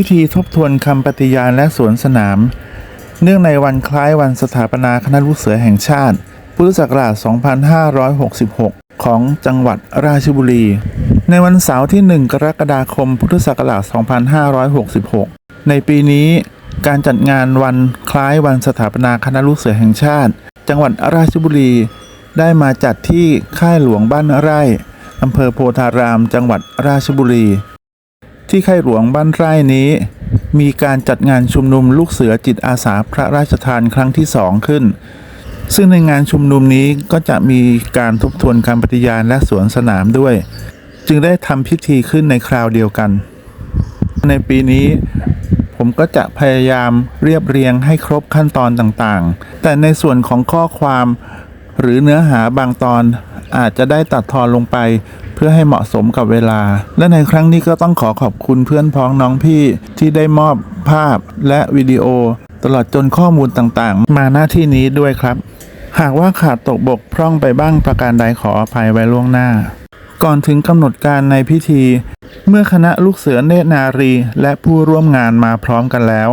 พิธีทบทวนคำปฏิญาณและสวนสนาม เนื่องในวันคล้ายวันสถาปนาคณะลูกเสือแห่งชาติ พุทธศักราช 2566 ของจังหวัดราชบุรี ในวันเสาร์ที่ 1 กรกฎาคม พุทธศักราช 2566 ในปีนี้การจัดงานวันคล้ายวันสถาปนาคณะลูกเสือแห่งชาติ จังหวัดราชบุรี ได้มาจัดที่ค่ายหลวงบ้านไร่อำเภอโพธาราม จังหวัดราชบุรี ที่ค่ายหลวงบ้านไร่นี้ มีการจัดงานชุมนุมลูกเสือจิตอาสาพระราชทานครั้งที่สองขึ้น ซึ่งในงานชุมนุมนี้ก็จะมีการทบทวนคำปฏิญาณและสวนสนามด้วย จึงได้ทำพิธีขึ้นในคราวเดียวกัน ในปีนี้ผมก็จะพยายามเรียบเรียงให้ครบขั้นตอนต่างๆ แต่ในส่วนของข้อความหรือเนื้อหาบางตอนอาจจะได้ตัดทอนลงไป เพื่อให้เหมาะสมกับเวลา และในครั้งนี้ก็ต้องขอขอบคุณเพื่อนพ้องน้องพี่ที่ได้มอบภาพและวิดีโอ ตลอดจนข้อมูลต่างๆ มาหน้าที่นี้ด้วยครับ หากว่าขาดตกบกพร่องไปบ้างประการใดขออภัยไว้ล่วงหน้า ก่อนถึงกำหนดการในพิธี เมื่อคณะลูกเสือเนตรนารีและผู้ร่วมงานมาพร้อมกันแล้ว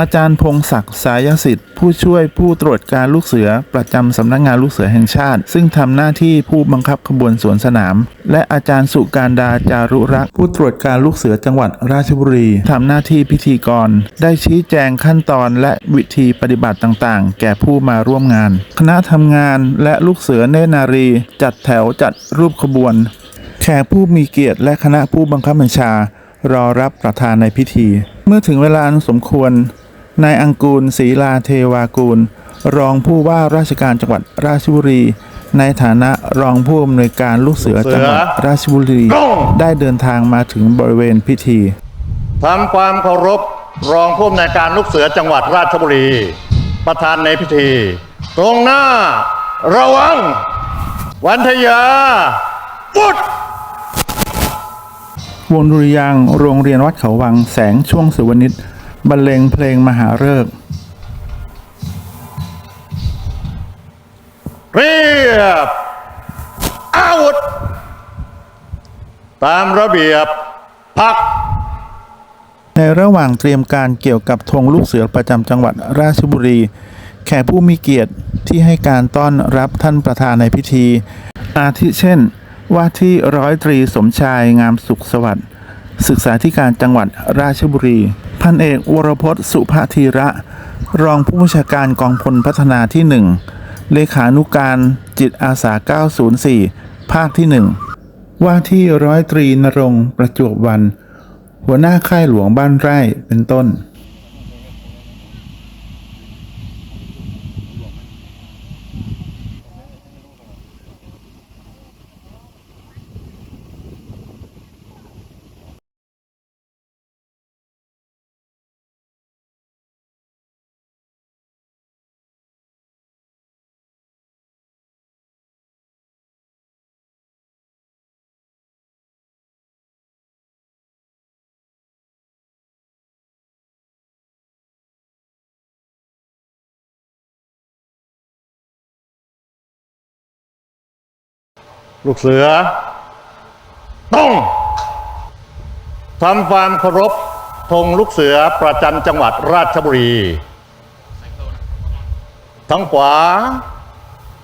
อาจารย์พงศักดิ์สายสิทธิ์ ผู้ช่วยผู้ตรวจการลูกเสือประจำสำนักงานลูกเสือแห่งชาติ ซึ่งทำหน้าที่ผู้บังคับขบวนสวนสนาม และอาจารย์สุการดาจารุรักษ์ผู้ตรวจการลูกเสือจังหวัดราชบุรีทำหน้าที่พิธีกร ได้ชี้แจงขั้นตอนและวิธีปฏิบัติต่างๆ แก่ผู้มาร่วมงาน คณะทำงานและลูกเสือเนตรนารี จัดแถวจัดรูปขบวนแขกผู้มีเกียรติและคณะผู้บังคับบัญชารอรับประธานในพิธี เมื่อถึงเวลาสมควร นายอังกูลศรีลาเทวากูล รองผู้ว่าราชการจังหวัดราชบุรี ในฐานะรองผู้อำนวยการลูกเสือจังหวัดราชบุรี ได้เดินทางมาถึงบริเวณพิธีทำความเคารพรองผู้อำนวยการลูกเสือจังหวัดราชบุรี ประธานในพิธี ตรงหน้า ระวัง วันทยาปุดวงดุริยางค์โรงเรียนวัดเขาวังแสงช่วงสุวรรณิต บรรเลงเพลงมหาฤกษ์เรียบอาวุธ ตามระเบียบพัก ในระหว่างเตรียมการเกี่ยวกับธงลูกเสือประจำจังหวัดราชบุรี แขกผู้มีเกียรติที่ให้การต้อนรับท่านประธานในพิธี อาทิเช่น ว่าที่ร้อยตรีสมชายงามสุขสวัสดิ์ศึกษาธิการจังหวัดราชบุรี พันเอกวรพจน์สุภธีระ รองผู้บัญชาการกองพลพัฒนาที่หนึ่งเลขานุการจิตอาสา 904 ภาคที่หนึ่งว่าที่ร้อยตรีนรงประจวบวัน หัวหน้าค่ายหลวงบ้านไร่เป็นต้น ลูกเสือ ต้องทำความเคารพธงลูกเสือประจำจังหวัดราชบุรี ทั้งขวา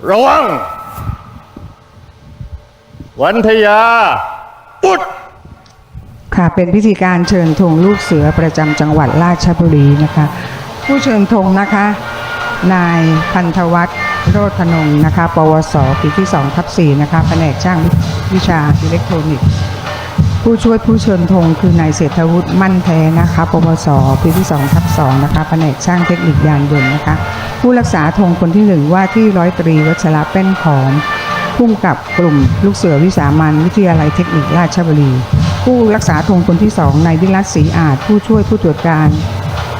ระวัง วันทยาปุดค่ะเป็นพิธีการเชิญธงลูกเสือประจำจังหวัดราชบุรีนะคะ ผู้เชิญธงนะคะ นายพันธวัฒน์ โรธพนงนะคะ ปวส ปีที่2ทับ4นะคะ แผนกช่างวิชาอิเล็กทรอนิกส์ ผู้ช่วยผู้เชิญธงคือนายเศรษฐวุฒิมั่นแท้นะคะ ปวส ปีที่2ทับ2นะคะ แผนกช่างเทคนิคยานยนต์นะคะ ผู้รักษาธงคนที่หนึ่งว่าที่ร้อยตรีวัชระเป็นผอมพุ่มกับกลุ่มลูกเสือวิสามันวิทยาลัยเทคนิคราชบุรี ผู้รักษาธงคนที่สองนายวิรัตศรีอาจ ผู้ช่วยผู้ตรวจการ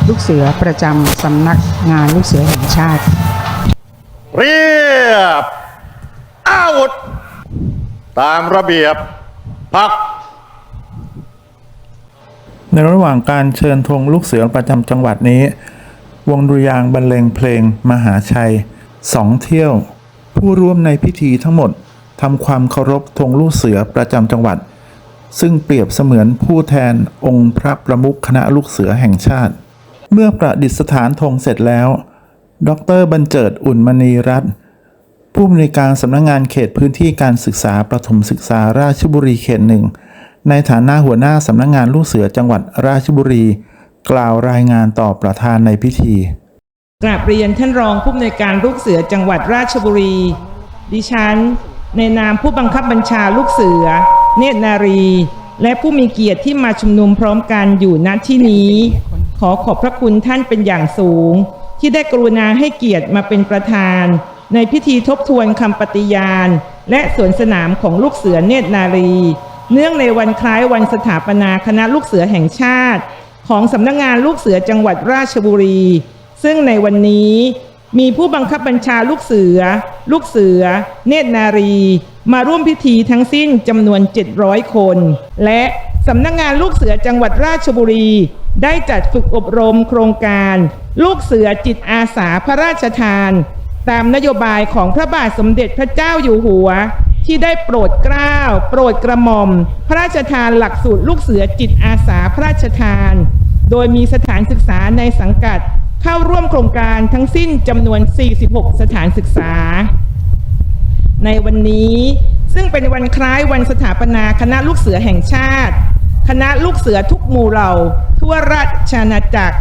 ลูกเสือประจำสำนักงานลูกเสือแห่งชาติ เรียบอาวุธตามระเบียบพัก ในระหว่างการเชิญธงลูกเสือประจำจังหวัดนี้ วงดุริยางบรรเลงเพลงมหาชัยสองเที่ยว ผู้ร่วมในพิธีทั้งหมดทำความเคารพธงลูกเสือประจำจังหวัด ซึ่งเปรียบเสมือนผู้แทนองค์พระประมุขคณะลูกเสือแห่งชาติ เมื่อประดิษฐานธงเสร็จแล้ว ดรบรรเจิดอุ่นมณีรัตน์ผู้อำนวยการสำนักงงานเขตพื้นที่การศึกษาประถมศึกษาราชบุรีเขตหนึ่งในฐานะหัวหน้าสำนักงงานลูกเสือจังหวัดราชบุรี กล่าวรายงานต่อประธานในพิธีกราบเรียนท่านรองผู้อำนวยการลูกเสือจังหวัดราชบุรี ดิฉัน ในนามผู้บังคับบัญชาลูกเสือ เนตรนารี และผู้มีเกียรติที่มาชุมนุมพร้อมกันอยู่ณที่นี้ ขอขอบพระคุณท่านเป็นอย่างสูง ที่ได้กรุณาให้เกียรติมาเป็นประธาน ในพิธีทบทวนคำปฏิญาณ และสวนสนามของลูกเสือเนตรนารี เนื่องในวันคล้ายวันสถาปนาคณะลูกเสือแห่งชาติ ของสำนักงานลูกเสือจังหวัดราชบุรี ซึ่งในวันนี้มีผู้บังคับบัญชาลูกเสือ ลูกเสือ เนตรนารี มาร่วมพิธีทั้งสิ้นจำนวน 700 คน และ สำนักงานลูกเสือจังหวัดราชบุรี ได้จัดฝึกอบรมโครงการ ลูกเสือจิตอาสาพระราชทาน ตามนโยบายของพระบาทสมเด็จพระเจ้าอยู่หัว ที่ได้โปรดเกล้า โปรดกระหม่อม พระราชทานหลักสูตรลูกเสือจิตอาสาพระราชทาน โดยมีสถานศึกษาในสังกัด เข้าร่วมโครงการทั้งสิ้นจำนวน 46 สถานศึกษา ในวันนี้ซึ่งเป็นวันคล้ายวันสถาปนาคณะลูกเสือแห่งชาติ คณะลูกเสือทุกหมู่เหล่า ทั่วราชอาณาจักร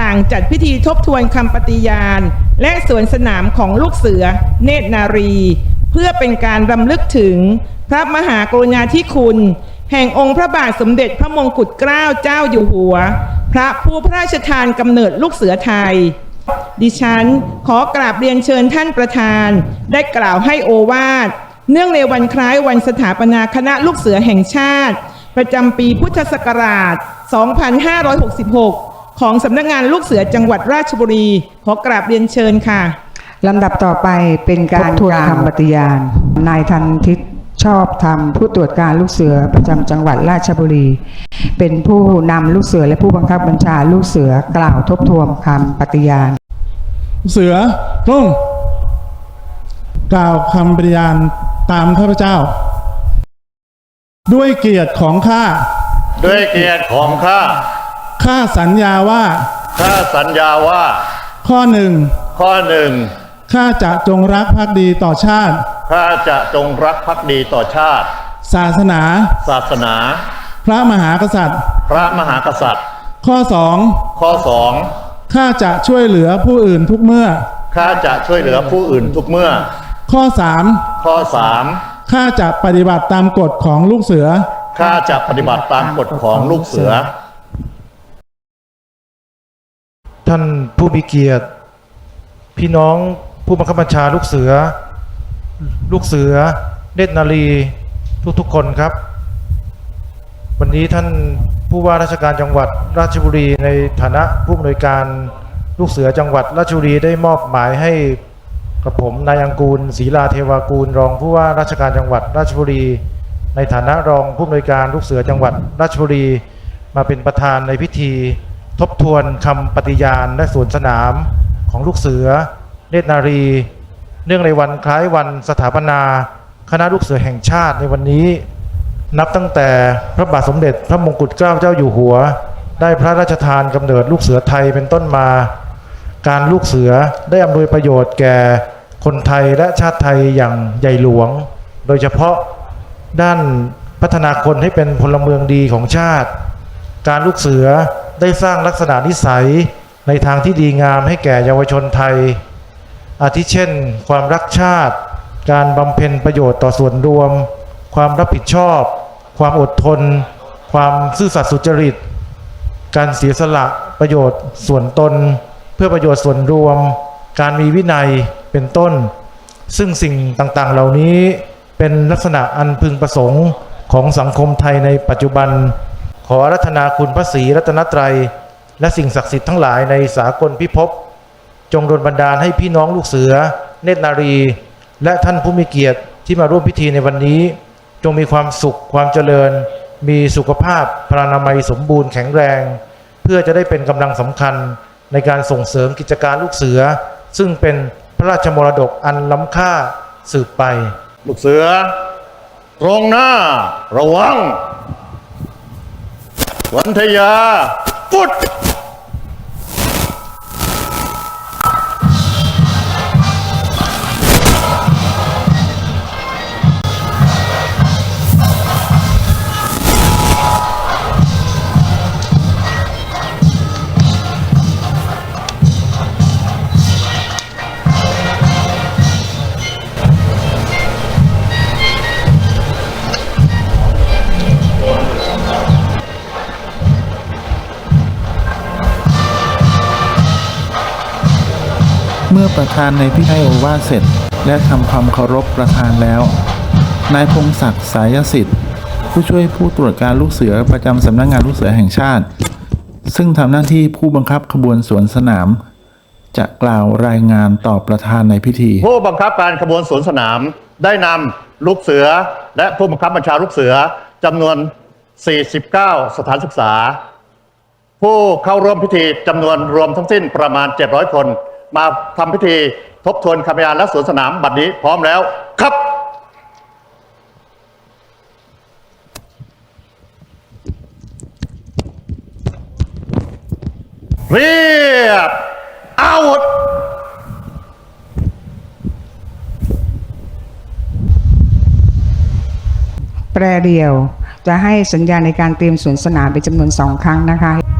ต่างจัดพิธีทบทวนคำปฏิญาณ และสวนสนามของลูกเสือ เนตรนารี เพื่อเป็นการรำลึกถึง พระมหากรุณาธิคุณ แห่งองค์พระบาทสมเด็จพระมงกุฎเกล้าเจ้าอยู่หัว พระผู้พระราชทานกำเนิดลูกเสือไทยดิฉันขอกราบเรียนเชิญท่านประธาน ได้กล่าวให้โอวาท เนื่องในวันคล้ายวันสถาปนาคณะลูกเสือแห่งชาติ ประจำปีพุทธศักราช 2566 ของสำนักงานลูกเสือจังหวัดราชบุรี ขอกราบเรียนเชิญค่ะ ลำดับต่อไปเป็นการทวนคำปฏิญาณ นายทันทิตชอบธรรมผู้ตรวจการลูกเสือประจำจังหวัดราชบุรี เป็นผู้นำลูกเสือและผู้บังคับบัญชาลูกเสือกล่าวทบทวนคำปฏิญาณ เสือลงกล่าวคำปฏิญาณตามข้าพเจ้า ด้วยเกียรติของข้า ด้วยเกียรติของข้า ข้าสัญญาว่า ข้าสัญญาว่า ข้อหนึ่ง ข้อหนึ่ง ข้าจะจงรักภักดีต่อชาติ ข้าจะจงรักภักดีต่อชาติ ศาสนา ศาสนา พระมหากษัตริย์ พระมหากษัตริย์ ข้อสอง ข้อสอง ข้าจะช่วยเหลือผู้อื่นทุกเมื่อ ข้าจะช่วยเหลือผู้อื่นทุกเมื่อ ข้อสาม ข้อสาม ข้าจะปฏิบัติตามกฎของลูกเสือ ข้าจะปฏิบัติตามกฎของลูกเสือ ท่านผู้มีเกียรติ พี่น้องผู้บังคับบัญชาลูกเสือ ลูกเสือเนตรนารีทุกๆคนครับ วันนี้ท่านผู้ว่าราชการจังหวัดราชบุรีในฐานะผู้อำนวยการลูกเสือจังหวัดราชบุรีได้มอบหมายให้ กับผมนายอังกูลศรีลาเทวากูล รองผู้ว่าราชการจังหวัดราชบุรี ในฐานะรองผู้อำนวยการลูกเสือจังหวัดราชบุรี มาเป็นประธานในพิธี ทบทวนคำปฏิญาณและสวนสนามของลูกเสือ เนตรนารี เนื่องในวันคล้ายวันสถาปนา คณะลูกเสือแห่งชาติในวันนี้ นับตั้งแต่พระบาทสมเด็จพระมงกุฎเกล้าเจ้าอยู่หัว ได้พระราชทานกำเนิดลูกเสือไทยเป็นต้นมา การลูกเสือได้อำนวยประโยชน์แก่คนไทยและชาติไทยอย่างใหญ่หลวง โดยเฉพาะด้านพัฒนาคนให้เป็นพลเมืองดีของชาติ การลูกเสือได้สร้างลักษณะนิสัยในทางที่ดีงามให้แก่เยาวชนไทย อาทิเช่น ความรักชาติ การบำเพ็ญประโยชน์ต่อส่วนรวม ความรับผิดชอบ ความอดทน ความซื่อสัตย์สุจริต การเสียสละประโยชน์ส่วนตน เพื่อประโยชน์ส่วนรวม การมีวินัยเป็นต้น ซึ่งสิ่งต่างๆ เหล่านี้เป็นลักษณะอันพึงประสงค์ของสังคมไทยในปัจจุบัน ขอรัธนาคุณพระศรีรัตนตรัย และสิ่งศักดิ์สิทธิ์ทั้งหลายในสากลพิภพจงดลบันดาลให้พี่น้องลูกเสือ เนตรนารี และท่านผู้มีเกียรติที่มาร่วมพิธีในวันนี้ จงมีความสุขความเจริญ มีสุขภาพพลานามัยสมบูรณ์แข็งแรง เพื่อจะได้เป็นกำลังสำคัญ ในการส่งเสริมกิจการลูกเสือ ซึ่งเป็นพระราชมรดกอันล้ำค่าสืบไป ลูกเสือ ตรงหน้า ระวัง วันทยา ฟุด ธานในพิธีโอวาเสร็จ และทำความเคารพประธานแล้ว นายพงศักดิ์สายสิทธิ์ ผู้ช่วยผู้ตรวจการลูกเสือประจำสำนักงานลูกเสือแห่งชาติ ซึ่งทำหน้าที่ผู้บังคับขบวนสวนสนาม จะกล่าวรายงานต่อประธานในพิธี ผู้บังคับการขบวนสวนสนามได้นำลูกเสือและผู้บังคับบัญชาลูกเสือจำนวน 49 สถานศึกษา ผู้เข้าร่วมพิธีจำนวนรวมทั้งสิ้นประมาณ 700 คน มาทำพิธีทบทวนคำพยานและสวนสนามบัดนี้พร้อมแล้วครับเรียบอาวุธแปรเดียว จะให้สัญญาณในการเตรียมสวนสนามเป็นจำนวนสองครั้งนะคะ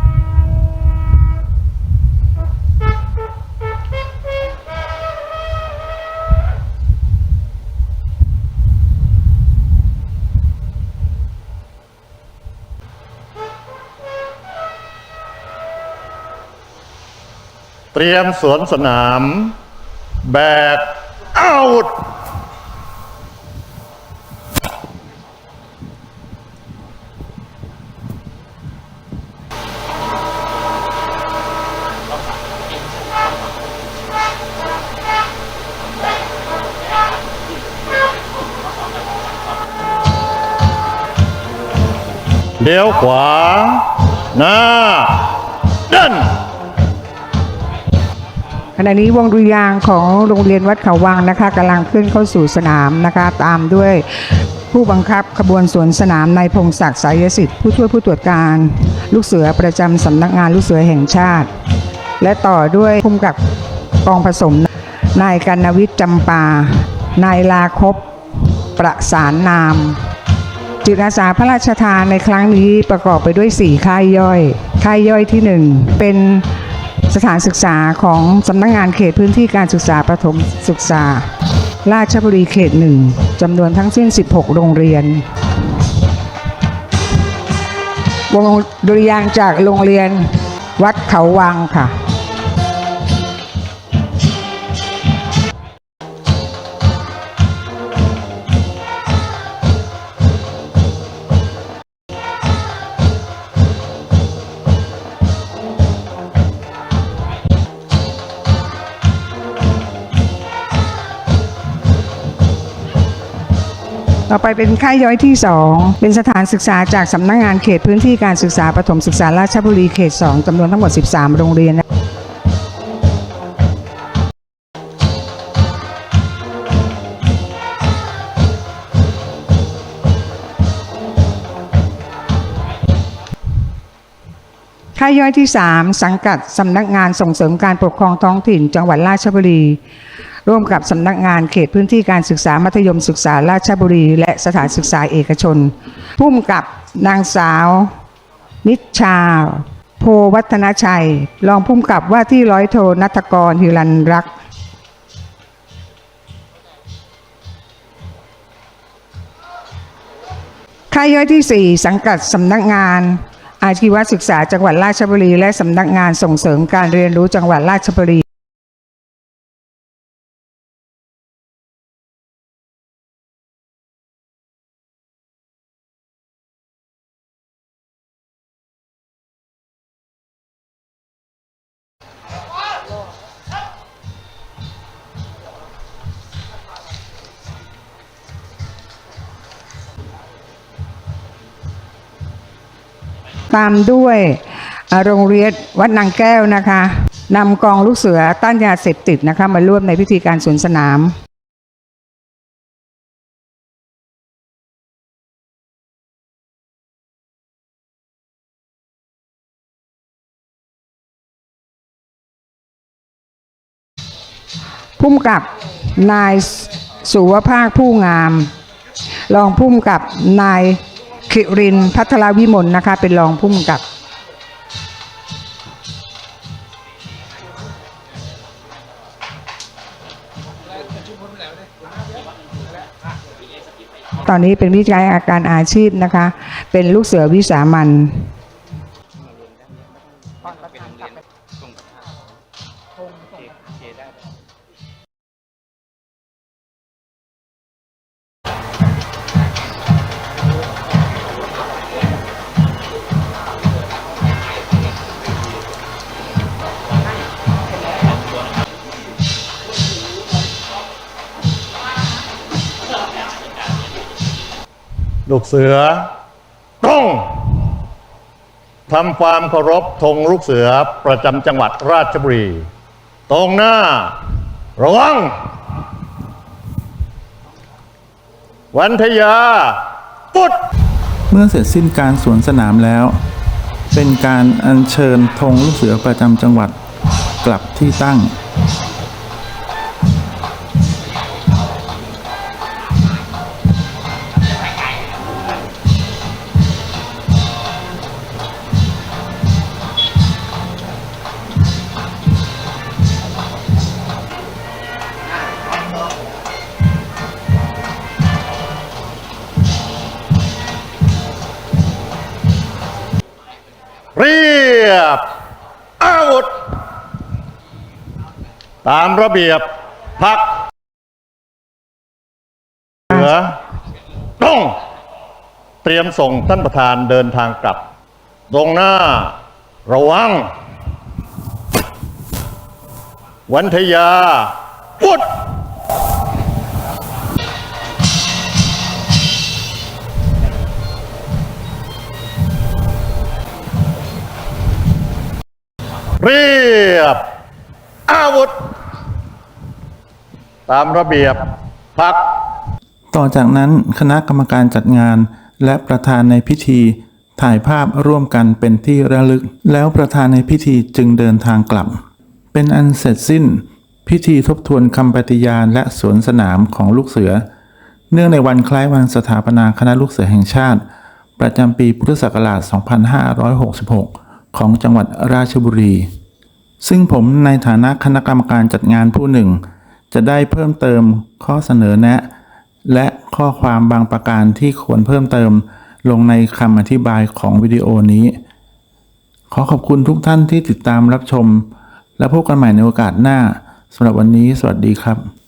รียมสวนสนาม แบบอาวุธเลี้ยวขวา หน้า เดิน ณะนี้วงดุริยางของโรงเรียนวัดเขาวังนะคะกำลังขึ้นเข้าสู่สนามนะคะตามด้วยผู้บังคับขบวนสวนสนามนายพงศักดิ์สายสิทธิ์ผู้ช่วยผู้ตรวจการ ลูกเสือประจำสำนักงานลูกเสือแห่งชาติ และต่อด้วยผู้กำกับกองผสมนายกันวิทย์จำปา นายลาคบประสานนาม จิตอาสาพระราชทานในครั้งนี้ประกอบไปด้วย 4 ค่ายย่อย ค่ายย่อยที่ 1 เป็น สถานศึกษาของสำนักงงานเขตพื้นที่การศึกษาประถมศึกษา ราชบุรีเขตหนึ่งจำนวนทั้งสิ้น 16 โรงเรียน วงดุริยางจากโรงเรียนวัดเขาวังค่ะ ต่อไปเป็นค่ายย่อยที่ 2 เป็นสถานศึกษาจากสำนักงงานเขตพื้นที่การศึกษาประถมศึกษาราชบุรีเขต 2จำนวนทั้งหมด 13 โรงเรียนค่ายย่อยที่ 3 สังกัดสำนักงานส่งเสริมการปกครองท้องถิ่น จังหวัดราชบุรี ร่วมกับสำนักงานเขตพื้นที่การศึกษามัธยมศึกษาราชบุรี และสถานศึกษาเอกชนพุ่มกับนางสาว นิชชา โพวัฒนชัย รองพุ่มกับว่าที่ร้อยโทนัทกรฮิรันรักษ์ค่ายย่อยที่ 4 สังกัดสำนักงาน อาชีวศึกษาจังหวัดราชบุรี และสำนักงานส่งเสริมการเรียนรู้จังหวัดราชบุรี ตามด้วยโรงเรียนวัดนางแก้วนะคะนำกองลูกเสือต้านยาเสพติดนะคะมาร่วมในพิธีการสวนสนามพุ่มกับนายสุวภาคผู้งาม รองพุ่มกับนาย คิรินพัทรวิมลนะคะ เป็นรองพุ่มกับตอนนี้เป็นวิจัยอาการอาชีพนะคะ เป็นลูกเสือวิสามัน ลูกเสือตรงทำความเคารพธงลูกเสือประจำจังหวัดราชบุรี ตรงหน้า ระวัง วันทยา ปุด เมื่อเสร็จสิ้นการสวนสนามแล้ว เป็นการอัญเชิญธงลูกเสือประจำจังหวัดกลับที่ตั้ง ตามระเบียบพักเหลือต้องเตรียมส่งท่านประธานเดินทางกลับ ตรงหน้าระวัง วันทยาพุดเรียบอาวุธ ตามระเบียบพัก ต่อจากนั้นคณะกรรมการจัดงานและประธานในพิธี ถ่ายภาพร่วมกันเป็นที่ระลึก แล้วประธานในพิธีจึงเดินทางกลับ เป็นอันเสร็จสิ้น พิธีทบทวนคำปฏิญาณและสวนสนามของลูกเสือ เนื่องในวันคล้ายวันสถาปนาคณะลูกเสือแห่งชาติ ประจำปีพุทธศักราช 2566 ของจังหวัดราชบุรี ซึ่งผมในฐานะคณะกรรมการจัดงานผู้หนึ่ง จะได้เพิ่มเติมข้อเสนอแนะ และข้อความบางประการที่ควรเพิ่มเติมลงในคำอธิบายของวิดีโอนี้ ขอขอบคุณทุกท่านที่ติดตามรับชม และพบกันใหม่ในโอกาสหน้าสำหรับวันนี้ สวัสดีครับ